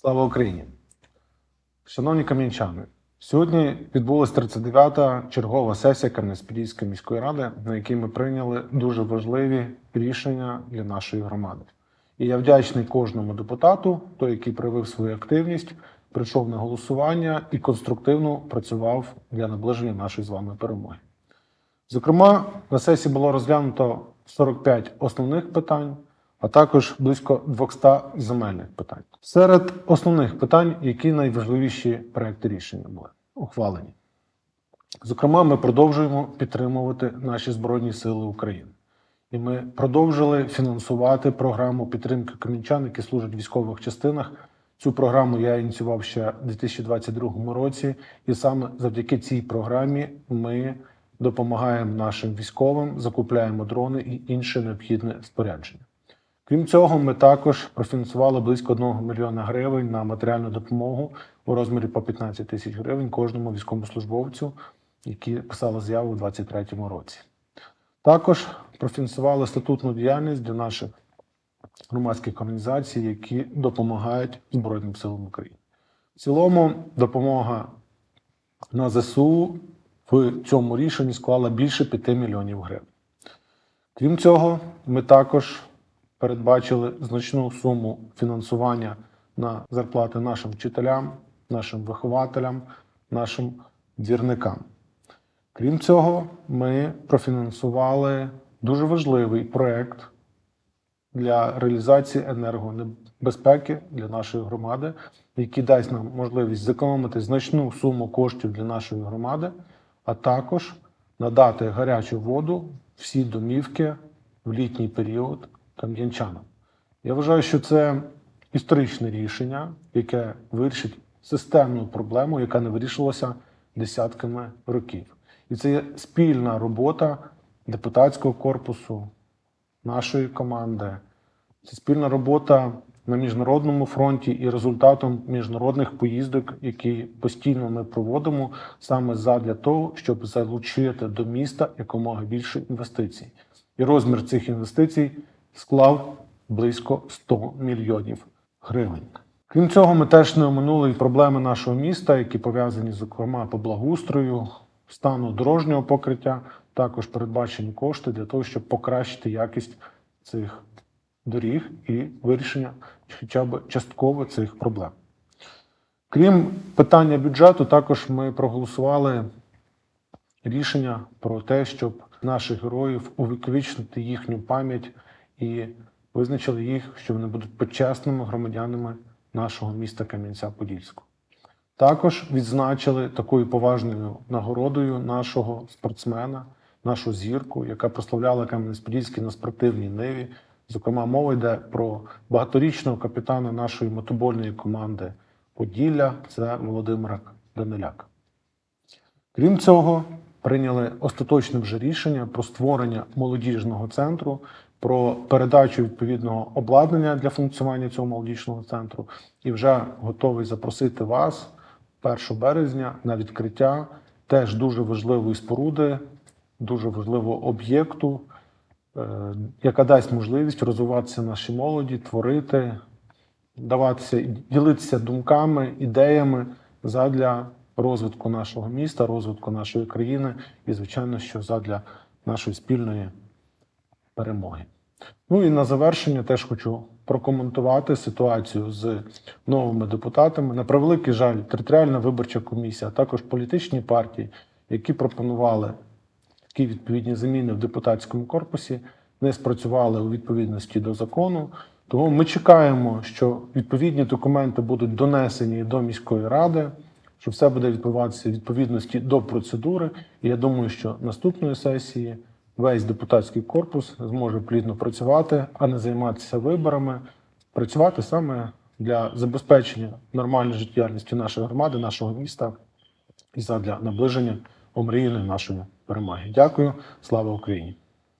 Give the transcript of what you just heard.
Слава Україні! Шановні кам'янчани, сьогодні відбулася 39-та чергова сесія Кам'янець-Подільської міської ради, на якій ми прийняли дуже важливі рішення для нашої громади. І я вдячний кожному депутату, той, який проявив свою активність, прийшов на голосування і конструктивно працював для наближення нашої з вами перемоги. Зокрема, на сесії було розглянуто 45 основних питань, а також близько 200 земельних питань. Серед основних питань, які найважливіші проекти рішення були ухвалені. Зокрема, ми продовжуємо підтримувати наші Збройні Сили України. І ми продовжили фінансувати програму підтримки камінчан, які служать в військових частинах. Цю програму я ініціював ще в 2022 році, і саме завдяки цій програмі ми допомагаємо нашим військовим, закупляємо дрони і інше необхідне спорядження. Крім цього, ми також профінансували близько 1 мільйона гривень на матеріальну допомогу у розмірі по 15 тисяч гривень кожному військовослужбовцю, які писали заяву у 2023 році. Також профінансували статутну діяльність для наших громадських організацій, які допомагають Збройним силам України. В цілому, допомога на ЗСУ в цьому рішенні склала більше 5 мільйонів гривень. Крім цього, ми також передбачили значну суму фінансування на зарплати нашим вчителям, нашим вихователям, нашим двірникам. Крім цього, ми профінансували дуже важливий проект для реалізації енергонебезпеки для нашої громади, який дасть нам можливість зекономити значну суму коштів для нашої громади, а також надати гарячу воду всі домівки в літній період кам'янчанам. Я вважаю, що це історичне рішення, яке вирішить системну проблему, яка не вирішувалася десятками років. І це є спільна робота депутатського корпусу, нашої команди. Це спільна робота на міжнародному фронті і результатом міжнародних поїздок, які постійно ми проводимо саме задля того, щоб залучити до міста якомога більше інвестицій. І розмір цих інвестицій склав близько 100 мільйонів гривень. Крім цього, ми теж не оминули і проблеми нашого міста, які пов'язані, зокрема, по благоустрою, стану дорожнього покриття. Також передбачені кошти для того, щоб покращити якість цих доріг і вирішення хоча б частково цих проблем. Крім питання бюджету, також ми проголосували рішення про те, щоб наших героїв увіковічнити їхню пам'ять і визначили їх, що вони будуть почесними громадянами нашого міста Кам'янця-Подільського. Також відзначили такою поважною нагородою нашого спортсмена, нашу зірку, яка прославляла Кам'янець-Подільський на спортивній ниві. Зокрема, мова йде про багаторічного капітана нашої мотобольної команди Поділля, це Володимира Даниляк. Крім цього, прийняли остаточне вже рішення про створення молодіжного центру, про передачу відповідного обладнання для функціонування цього молодіжного центру, і вже готовий запросити вас 1 березня на відкриття теж дуже важливої споруди, дуже важливого об'єкту, е, яка дасть можливість розвиватися нашій молоді, творити, даватися, ділитися думками, ідеями задля розвитку нашого міста, розвитку нашої країни і, звичайно, що задля нашої спільної перемоги. Ну і на завершення теж хочу прокоментувати ситуацію з новими депутатами. На превеликий жаль, територіальна виборча комісія, а також політичні партії, які пропонували такі відповідні заміни в депутатському корпусі, не спрацювали у відповідності до закону. Тому ми чекаємо, що відповідні документи будуть донесені до міської ради, що все буде відбуватися в відповідності до процедури. І я думаю, що наступної сесії весь депутатський корпус зможе плідно працювати, а не займатися виборами, працювати саме для забезпечення нормальної життєдіяльності нашої громади, нашого міста і задля наближення омріяної нашої перемоги. Дякую, слава Україні!